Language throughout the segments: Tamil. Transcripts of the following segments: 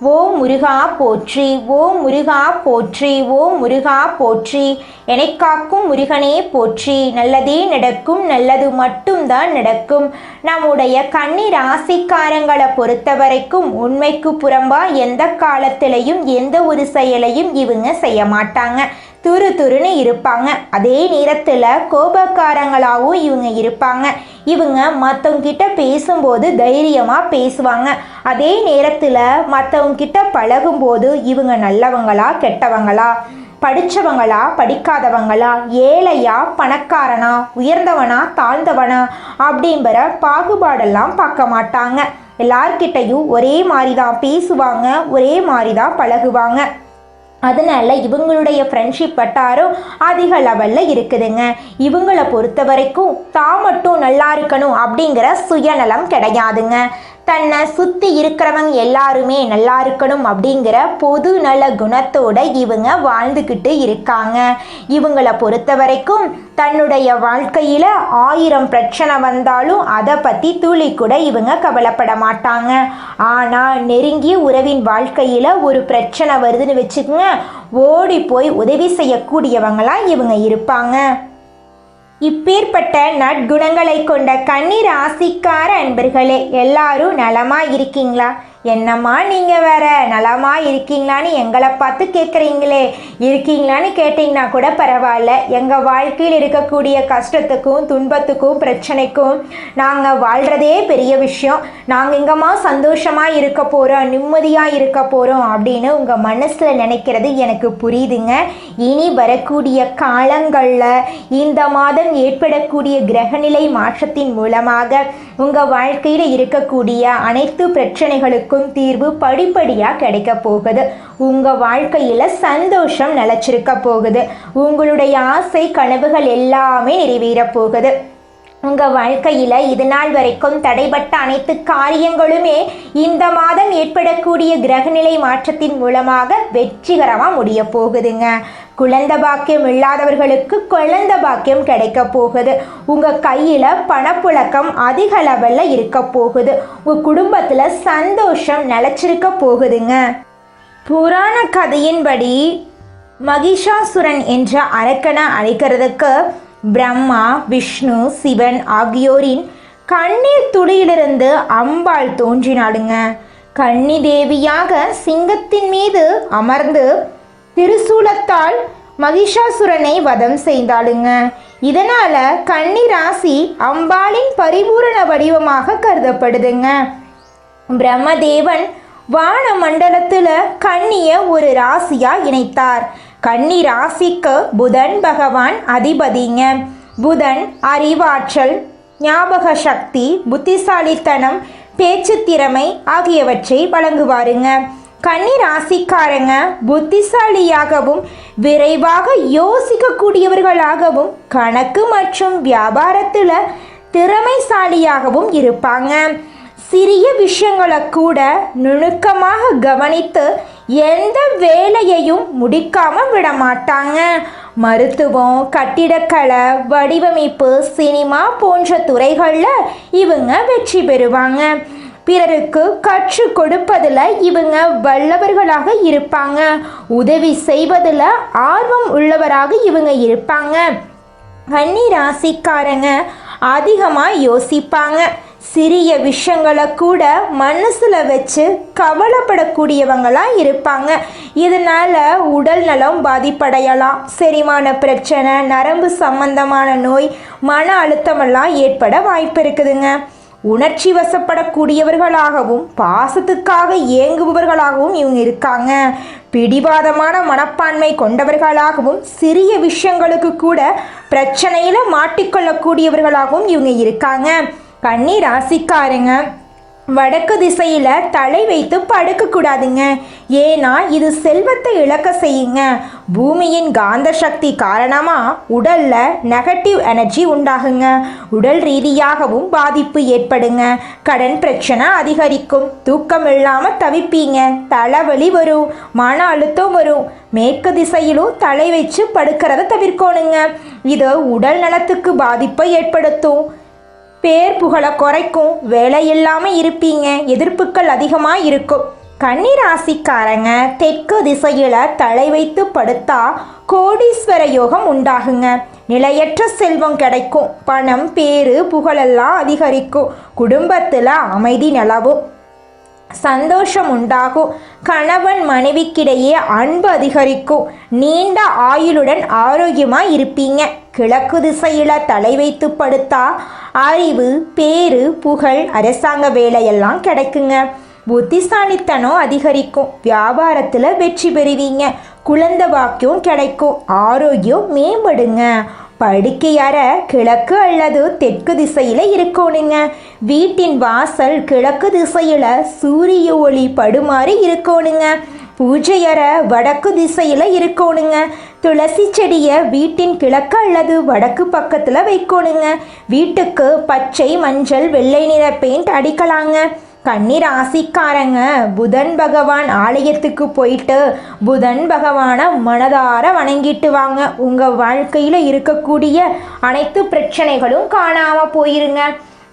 ஓ முருகா போற்றி ஓ முருகா போற்றி ஓ முருகா போற்றி. என்னைக் காக்கும் முருகனே போற்றி. நல்லதே நடக்கும் நல்லது மட்டும்தான் நடக்கும். நம்முடைய கன்னி ராசிக்காரங்களை பொறுத்த வரைக்கும் உண்மைக்கு புறம்பா எந்த காலத்திலையும் எந்த ஒரு செயலையும் இவங்க செய்ய மாட்டாங்க. துரு துருன்னு இருப்பாங்க. அதே நேரத்தில் கோபக்காரங்களாகவும் இவங்க இருப்பாங்க. இவங்க மற்றவங்க கிட்ட பேசும்போது தைரியமாக பேசுவாங்க. அதே நேரத்தில் மற்றவங்கிட்ட பழகும்போது இவங்க நல்லவங்களா கெட்டவங்களா படித்தவங்களா படிக்காதவங்களா ஏழையா பணக்காரனா உயர்ந்தவனா தாழ்ந்தவனா அப்படிங்கிற பாகுபாடெல்லாம் பார்க்க மாட்டாங்க. எல்லார்கிட்டையும் ஒரே மாதிரி தான் பேசுவாங்க ஒரே மாதிரி தான் பழகுவாங்க. அதனால இவங்களுடைய ஃப்ரெண்ட்ஷிப் வட்டாரம் அதிக லெவலில் இருக்குதுங்க. இவங்களை பொறுத்த வரைக்கும் தான் மட்டும் நல்லா இருக்கணும் அப்படிங்கிற சுயநலம் கிடையாதுங்க. தன்னை சுற்றி இருக்கிறவங்க எல்லாருமே நல்லா இருக்கணும் அப்படிங்கிற பொது நல குணத்தோட இவங்க வாழ்ந்துக்கிட்டு இருக்காங்க. இவங்களை பொறுத்த வரைக்கும் தன்னுடைய வாழ்க்கையில் ஆயிரம் பிரச்சனை வந்தாலும் அதை பற்றி துளி கூட இவங்க கவலைப்பட மாட்டாங்க. ஆனால் நெருங்கிய உறவின் வாழ்க்கையில் ஒரு பிரச்சனை வருதுன்னு வச்சுக்கோங்க ஓடி போய் உதவி செய்யக்கூடியவங்களா இவங்க இருப்பாங்க. இப்பேற்பட்ட நற்குணங்களை கொண்ட கண்ணீர் ஆசிக்கார அன்பர்களே எல்லாரும் நலமா இருக்கீங்களா என்னம்மா நீங்கள் வேற? நலமா இருக்கீங்களான்னு எங்களை பார்த்து கேட்குறீங்களே இருக்கீங்களான்னு கேட்டிங்கன்னா கூட பரவாயில்ல. எங்கள் வாழ்க்கையில் இருக்கக்கூடிய கஷ்டத்துக்கும் துன்பத்துக்கும் பிரச்சனைக்கும் நாங்கள் வாழ்கிறதே பெரிய விஷயம். நாங்கள் எங்கம்மா சந்தோஷமாக இருக்க போகிறோம் நிம்மதியாக இருக்க போகிறோம் அப்படின்னு உங்கள் மனசில் நினைக்கிறது எனக்கு புரியுதுங்க. இனி வரக்கூடிய காலங்களில் இந்த மாதம் ஏற்படக்கூடிய கிரகநிலை மாற்றத்தின் மூலமாக உங்கள் வாழ்க்கையில் இருக்கக்கூடிய அனைத்து பிரச்சனைகளுக்கும் தீர்வு படிப்படியாக கிடைக்க போகுது. உங்கள் வாழ்க்கையில் சந்தோஷம் நிலச்சிருக்க போகுது. உங்களுடைய ஆசை கனவுகள் எல்லாமே நிறைவேற போகுது. உங்கள் வாழ்க்கையில் இது நாள் வரைக்கும் தடைபட்ட அனைத்து காரியங்களுமே இந்த மாதம் ஏற்படக்கூடிய கிரகநிலை மாற்றத்தின் மூலமாக வெற்றிகரமாக முடிய போகுதுங்க. குழந்த பாக்கியம் இல்லாதவர்களுக்கு குழந்த பாக்கியம் கிடைக்க போகுது. உங்கள் கையில் பணப்புழக்கம் அதிக லெவலில் இருக்க போகுது. உங்கள் குடும்பத்தில் சந்தோஷம் நிலச்சிருக்க போகுதுங்க. புராண கதையின்படி மகிஷாசுரன் என்ற அரக்கனை அழைக்கிறதுக்கு பிரம்மா விஷ்ணு சிவன் ஆகியோரின் கண்ணீர் துளியிலிருந்து அம்பாள் தோன்றினாளுங்க. கன்னி தேவியாக சிங்கத்தின் மீது அமர்ந்து திருசூலத்தால் மகிஷாசுரனை வதம் செய்தாளுங்க. இதனால கன்னி ராசி அம்பாளின் பரிபூரண வடிவமாக கருதப்படுதுங்க. பிரம்மதேவன் வான மண்டலத்தில் கண்ணிய ஒரு ராசியா இணைத்தார். கன்னி ராசிக்கு புதன் பகவான் அதிபதிங்க. புதன் அறிவாற்றல் ஞாபக சக்தி புத்திசாலித்தனம் பேச்சு திறமை ஆகியவற்றை வழங்குவாருங்க. கன்னி ராசிக்காரங்க புத்திசாலியாகவும் விரைவாக யோசிக்கக்கூடியவர்களாகவும் கணக்கு மற்றும் வியாபாரத்தில் திறமைசாலியாகவும் இருப்பாங்க. சிறிய விஷயங்களை கூட நுணுக்கமாக கவனித்து எந்த வேலையையும் முடிக்காம விட மாட்டாங்க மருத்துவம் கட்டிடக்கலை வடிவமைப்பு சினிமா போன்ற துறைகளில் இவங்க வெற்றி பெறுவாங்க. பிறருக்கு கற்றுக் கொடுப்பதில் இவங்க வல்லவர்களாக இருப்பாங்க. உதவி செய்வதில் ஆர்வம் உள்ளவராக இவங்க இருப்பாங்க. கன்னி ராசிக்காரங்க அதிகமாக யோசிப்பாங்க. சிறிய விஷயங்களை கூட மனசில் வச்சு கவலைப்படக்கூடியவங்களாக இருப்பாங்க. இதனால் உடல் நலம் பாதிப்படையலாம். செரிமான பிரச்சனை நரம்பு சம்பந்தமான நோய் மன அழுத்தமெல்லாம் ஏற்பட வாய்ப்பு இருக்குதுங்க. உணர்ச்சி வசப்படக்கூடியவர்களாகவும் பாசத்துக்காக ஏங்குபவர்களாகவும் இவங்க இருக்காங்க. பிடிவாதமான மனப்பான்மை கொண்டவர்களாகவும் சிறிய விஷயங்களுக்கு கூட பிரச்சனையில் மாட்டிக்கொள்ளக்கூடியவர்களாகவும் இவங்க இருக்காங்க. கன்னி ராசிக்காரங்க வடக்கு திசையில் தலை வைத்து படுக்கக்கூடாதுங்க. ஏன்னா இது செல்வத்தை இழக்க செய்யுங்க. பூமியின் காந்த சக்தி காரணமாக உடலில் நெகட்டிவ் எனர்ஜி உண்டாகுங்க. உடல் ரீதியாகவும் பாதிப்பு ஏற்படுங்க. கடன் பிரச்சனை அதிகரிக்கும். தூக்கம் இல்லாமல் தவிப்பீங்க. தலைவலி வரும். மன அழுத்தம் வரும். மேற்கு திசையிலும் தலை வச்சு படுக்கிறத தவிர்க்கணுங்க. இது உடல் நலத்துக்கு பாதிப்பை ஏற்படுத்தும். பேர் புகழ குறைக்கும் வேலை இல்லாமல் இருப்பீங்க. எதிர்ப்புகள் அதிகமாக இருக்கும். கன்னிராசிக்காரங்க தெற்கு திசையில் தலை வைத்து படுத்தா கோடீஸ்வர யோகம் உண்டாகுங்க. நிலையற்ற செல்வம் கிடைக்கும். பணம் பேரு புகழெல்லாம் அதிகரிக்கும். குடும்பத்தில் அமைதி நிலவும். சந்தோஷம் உண்டாகும். கணவன் மனைவிக்கிடையே அன்பு அதிகரிக்கும். நீண்ட ஆயுளுடன் ஆரோக்கியமாக இருப்பீங்க. கிழக்கு திசையில் தலை வைத்து படுத்தா அறிவு பேரு புகழ் அரசாங்க வேலையெல்லாம் கிடைக்குங்க. புத்திசாலித்தனம் அதிகரிக்கும். வியாபாரத்தில் வெற்றி பெறுவீங்க. குழந்தை வாக்கியம் கிடைக்கும். ஆரோக்கியம் மேம்படுங்க. படுக்கையற கிழக்கு அல்லது தெற்கு திசையில் இருக்கணுங்க. வீட்டின் வாசல் கிழக்கு திசையில் சூரிய ஒளி படுமாறி இருக்கணுங்க. பூஜையற வடக்கு திசையில் இருக்கணுங்க. துளசி செடியை வீட்டின் கிழக்கு அல்லது வடக்கு பக்கத்தில் வைக்கணுங்க. வீட்டுக்கு பச்சை மஞ்சள் வெள்ளை நிற பெயிண்ட் அடிக்கலாங்க. கண்ணீர் ஆசிக்காரங்க புதன் பகவான் ஆலயத்துக்கு போயிட்டு புதன் பகவானை மனதார வணங்கிட்டு வாங்க. உங்கள் வாழ்க்கையில் இருக்கக்கூடிய அனைத்து பிரச்சனைகளும் காணாமல் போயிருங்க.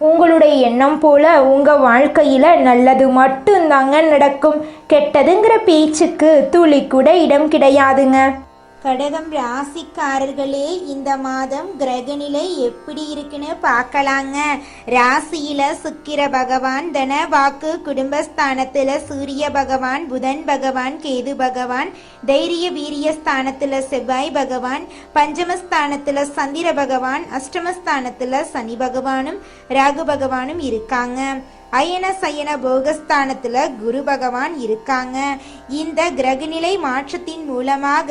உங்களுடைய எண்ணம் போல உங்கள் வாழ்க்கையில் நல்லது மட்டும்தாங்க நடக்கும். கெட்டதுங்கிற பேச்சுக்கு துளி கூட இடம் கிடையாதுங்க. கடகம் ராசிக்காரர்களே இந்த மாதம் கிரகநிலை எப்படி இருக்குன்னு பார்க்கலாங்க. ராசியில சுக்கிர பகவான் தன வாக்கு குடும்பஸ்தானத்துல சூரிய பகவான் புதன் பகவான் கேது பகவான் தைரிய வீரிய ஸ்தானத்துல செவ்வாய் பகவான் பஞ்சமஸ்தானத்துல சந்திர பகவான் அஷ்டமஸ்தானத்துல சனி பகவானும் ராகு பகவானும் இருக்காங்க. அயன சயன போகஸ்தானத்தில் குரு பகவான் இருக்காங்க. இந்த கிரகநிலை மாற்றத்தின் மூலமாக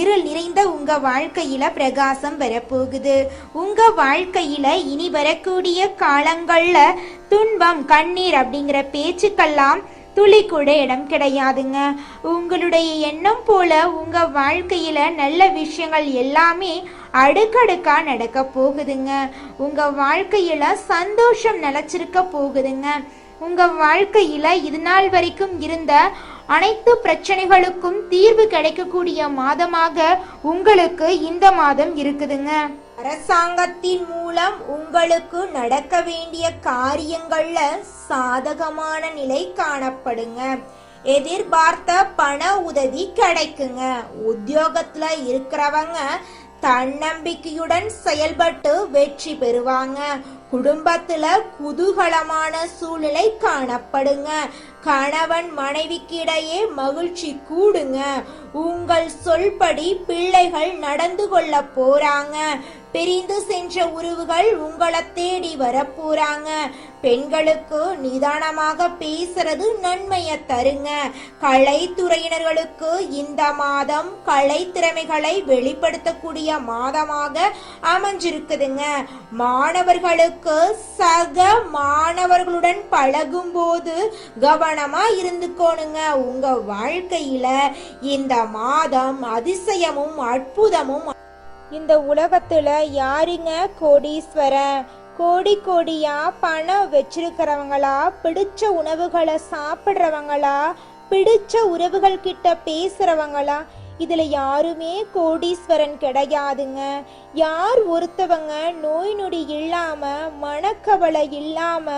இருள் நிறைந்த உங்கள் வாழ்க்கையில் பிரகாசம் வரப்போகுது. உங்கள் வாழ்க்கையில் இனி வரக்கூடிய காலங்களில் துன்பம் கண்ணீர் அப்படிங்கிற பேச்சுக்கெல்லாம் துளி கூட இடம் கிடையாதுங்க. உங்களுடைய எண்ணம் போல உங்க வாழ்க்கையில நல்ல விஷயங்கள் எல்லாமே அடுக்கடுக்கா நடக்க போகுதுங்க. உங்க வாழ்க்கையில சந்தோஷம் நிலச்சிருக்க போகுதுங்க. உங்க வாழ்க்கையில இது நாள் வரைக்கும் இருந்த அனைத்து பிரச்சனைகளுக்கும் தீர்வு கிடைக்கக்கூடிய மாதமாக உங்களுக்கு இந்த மாதம் இருக்குதுங்க. அரசாங்கத்தின் மூலம் உங்களுக்கு நடக்க வேண்டிய காரியங்கள்ல சாதகமான நிலை காணப்படுங்க. எதிர்பார்த்த பண உதவி கிடைக்குங்க. உத்தியோகத்துல இருக்கிறவங்க தன்னம்பிக்கையுடன் செயல்பட்டு வெற்றி பெறுவாங்க. குடும்பத்துல குதூகலமான சூழ்நிலை காணப்படுங்க. கணவன் மனைவிக்கிடையே மகிழ்ச்சி கூடுங்க. உங்கள் சொல்படி பிள்ளைகள் நடந்து கொள்ள போறாங்க. பிரிந்து சென்ற உறவுகள் உங்களை தேடி வரப்போறாங்க. பெண்களுக்கு நிதானமாக பேசுறது நன்மையை தருங்க. கலைத்துறையினர்களுக்கு இந்த மாதம் கலை திறமைகளை வெளிப்படுத்தக்கூடிய மாதமாக அமைஞ்சிருக்குதுங்க. மாணவர்களுக்கு சக மாணவர்களுடன் பழகும் போது கவனமா இருந்துக்கோணுங்க. உங்க வாழ்க்கையில இந்த மாதம் அதிசயமும் அற்புதமும் இந்த உலகத்துல யாருங்க கோடீஸ்வரன் கோடி கோடியா பணம் வச்சிருக்கிறவங்களா? பிடிச்ச உணவுகளை சாப்பிட்றவங்களா? பிடிச்ச உறவுகள் கிட்ட பேசுறவங்களா? இதுல யாருமே கோடீஸ்வரன் கிடையாதுங்க. யார் ஒருத்தவங்க நோய் நொடி இல்லாம மனக்கவலை இல்லாம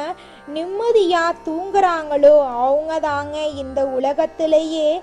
நிம்மதியா தூங்குறாங்களோ அவங்க தாங்க இந்த உலகத்திலேயே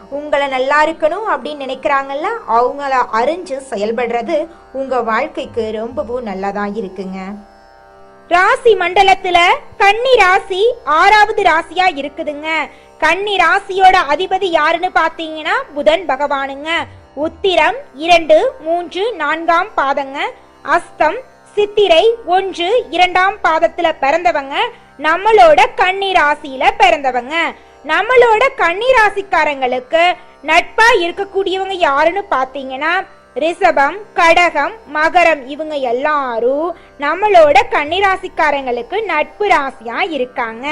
உங்களை நல்லா இருக்கணும் அப்படின்னு நினைக்கிறாங்கல்ல அவங்கள அறிஞ்சு செயல்படுறது உங்க வாழ்க்கைக்கு ரொம்பவும் நல்லதா இருக்குங்க. ராசி மண்டலத்துல கன்னி ராசி ஆறாவது ராசியா இருக்குதுங்க. கன்னி ராசியோட அதிபதி யாருன்னு பாத்தீங்கன்னா புதன் பகவானுங்க. உத்திரம் இரண்டு மூன்று நான்காம் பாதங்க. அஸ்தம் சித்திரை ஒன்று இரண்டாம் பாதத்துல பிறந்தவங்க. நம்மளோட கன்னி ராசியில பிறந்தவங்க. நம்மளோட கன்னி ராசிக்காரங்களுக்கு நட்பா இருக்கக்கூடியவங்க யாருன்னு பாத்தீங்கன்னா ரிஷபம் கடகம் மகரம் இவங்க எல்லாரும் நம்மளோட கன்னிராசிக்காரங்களுக்கு நட்பு ராசியா இருக்காங்க.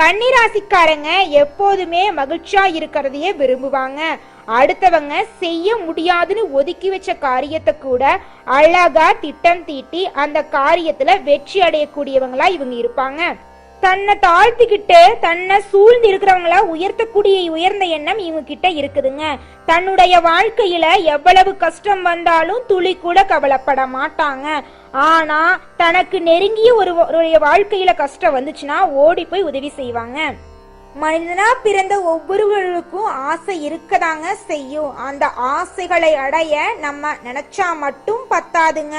கன்னிராசிக்காரங்க எப்போதுமே மகிழ்ச்சியா இருக்கிறதையே விரும்புவாங்க. அடுத்தவங்க செய்ய முடியாதுன்னு ஒதுக்கி வச்ச காரியத்தை கூட அழகா திட்டம் தீட்டி அந்த காரியத்துல வெற்றி அடையக்கூடியவங்களா இவங்க இருப்பாங்க. தன்னை தாழ்த்திக்கிட்டு தன்னை சூழ்ந்து இருக்கிறவங்கள உயர்த்தக்கூடிய உயர்ந்த எண்ணம் இவங்க கிட்ட இருக்குதுங்க. தன்னுடைய வாழ்க்கையில எவ்வளவு கஷ்டம் வந்தாலும் துளி கூட கவலைப்பட மாட்டாங்க. ஆனா தனக்கு நெருங்கிய ஒரு ஒருவருடைய வாழ்க்கையில கஷ்டம் வந்துச்சுன்னா ஓடி போய் உதவி செய்வாங்க. மனிதனா பிறந்த ஒவ்வொருவருக்கும் ஆசை இருக்கதாங்க செய்யும். அந்த ஆசைகளை அடைய நம்ம நினைச்சா மட்டும் பத்தாதுங்க.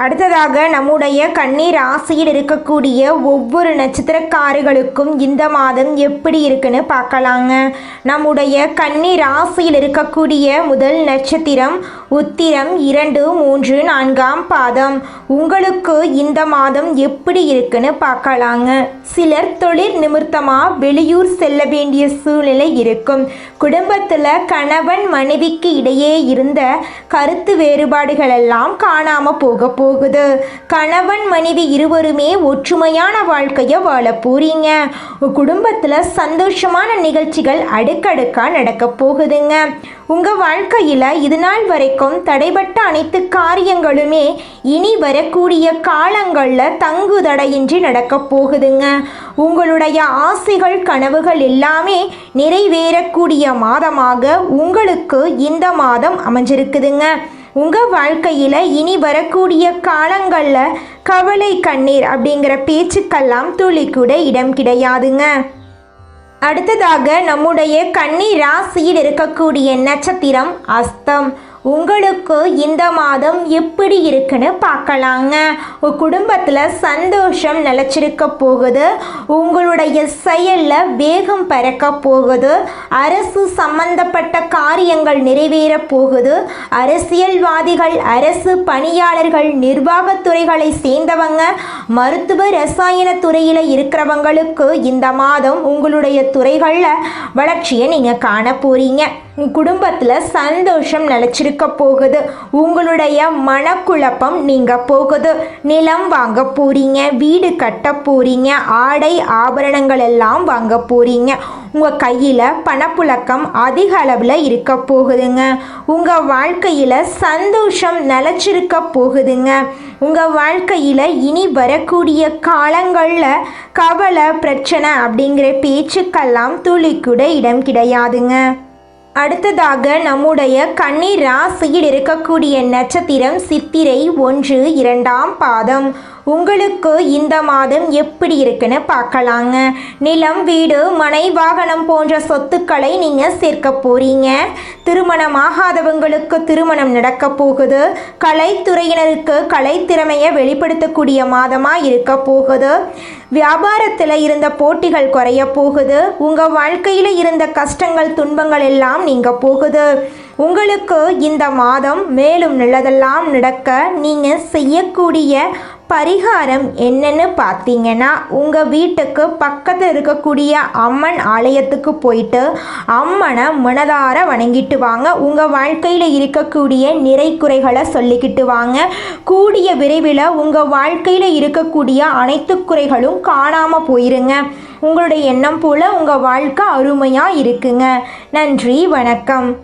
அடுத்ததாக நம்முடைய கண்ணீர் ராசியில் இருக்கக்கூடிய ஒவ்வொரு நட்சத்திரக்காரர்களுக்கும் இந்த மாதம் எப்படி இருக்குன்னு பார்க்கலாங்க. நம்முடைய கண்ணீர் ராசியில் இருக்கக்கூடிய முதல் நட்சத்திரம் உத்திரம் இரண்டு மூன்று நான்காம் பாதம். உங்களுக்கு இந்த மாதம் எப்படி இருக்குன்னு பார்க்கலாங்க. சிலர் தொழில் நிமித்தமாக வெளியூர் செல்ல வேண்டிய சூழ்நிலை இருக்கும். குடும்பத்தில் கணவன் மனைவிக்கு இடையே இருந்த கருத்து வேறுபாடுகள் எல்லாம் காணாம போக போகுது. கணவன் மனைவி இருவருமே ஒற்றுமையான வாழ்க்கையை வாழ போறீங்க. குடும்பத்தில் சந்தோஷமான நிகழ்ச்சிகள் அடுக்கடுக்காக நடக்க போகுதுங்க. உங்கள் வாழ்க்கையில் இது நாள் வரைக்கும் தடைபட்ட அனைத்து காரியங்களுமே இனி வரக்கூடிய காலங்களில் தங்கு தடையின்றி நடக்க போகுதுங்க. உங்களுடைய ஆசைகள் கனவுகள் எல்லாமே நிறைவேறக்கூடிய மாதமாக உங்களுக்கு இந்த மாதம் அமைஞ்சிருக்குதுங்க. உங்கள் வாழ்க்கையில் இனி வரக்கூடிய காலங்களில் கவலை கண்ணீர் அப்படிங்கிற பேச்சுக்கெல்லாம் துளி கூட இடம் கிடையாதுங்க. அடுத்ததாக நம்முடைய கன்னி ராசியில் இருக்கக்கூடிய நட்சத்திரம் அஸ்தம். உங்களுக்கு இந்த மாதம் எப்படி இருக்குன்னு பார்க்கலாங்க. உங்கள் குடும்பத்தில் சந்தோஷம் நிலச்சிருக்க போகுது. உங்களுடைய செயலில் வேகம் பறக்க போகுது. அரசு சம்பந்தப்பட்ட காரியங்கள் நிறைவேற போகுது. அரசியல்வாதிகள் அரசு பணியாளர்கள் நிர்வாகத்துறைகளை சேர்ந்தவங்க மருத்துவ ரசாயன துறையில் இருக்கிறவங்களுக்கு இந்த மாதம் உங்களுடைய துறைகளில் வளர்ச்சியை நீங்கள் காண போகிறீங்க குடும்பத்தில் சந்தோஷம் நிலச்சிருக்க போகுது. உங்களுடைய மனக்குழப்பம் நீங்க போகுது. நிலம் வாங்க போறீங்க வீடு கட்ட போகிறீங்க ஆடை ஆபரணங்கள் எல்லாம் வாங்க போகிறீங்க உங்கள் கையில் பணப்புழக்கம் அதிக அளவில் இருக்க போகுதுங்க. உங்கள் வாழ்க்கையில் சந்தோஷம் நிலச்சிருக்க போகுதுங்க. உங்கள் வாழ்க்கையில் இனி வரக்கூடிய காலங்களில் கவலை பிரச்சனை அப்படிங்கிற பேச்சுக்கெல்லாம் துளி கூட இடம் கிடையாதுங்க. அடுத்ததாக நம்முடைய கன்னி ராசியில் இருக்கக்கூடிய நட்சத்திரம் சித்திரை ஒன்று இரண்டாம் பாதம். உங்களுக்கு இந்த மாதம் எப்படி இருக்குன்னு பார்க்கலாங்க. நிலம் வீடு மனை வாகனம் போன்ற சொத்துக்களை நீங்கள் சேர்க்க போகிறீங்க திருமணமாகாதவங்களுக்கு திருமணம் நடக்க போகுது. கலைத்துறையினருக்கு கலைத்திறமையை வெளிப்படுத்தக்கூடிய மாதமாக இருக்க போகுது. வியாபாரத்தில் இருந்த போட்டிகள் குறைய போகுது. உங்கள் வாழ்க்கையில் இருந்த கஷ்டங்கள் துன்பங்கள் எல்லாம் நீங்கள் போகுது. உங்களுக்கு இந்த மாதம் மேலும் நல்லதெல்லாம் நடக்க நீங்கள் செய்யக்கூடிய பரிகாரம் என்னன்னு பார்த்தீங்கன்னா உங்கள் வீட்டுக்கு பக்கத்தில் இருக்கக்கூடிய அம்மன் ஆலயத்துக்கு போயிட்டு அம்மனை மனதார வணங்கிட்டு வாங்க. உங்கள் வாழ்க்கையில் இருக்கக்கூடிய நிறை குறைகளை சொல்லிக்கிட்டு வாங்க. கூடிய விரைவில் உங்கள் வாழ்க்கையில் இருக்கக்கூடிய அனைத்து குறைகளும் காணாமல் போயிருங்க. உங்களுடைய எண்ணம் போல் உங்கள் வாழ்க்கை அருமையாக இருக்குங்க. நன்றி வணக்கம்.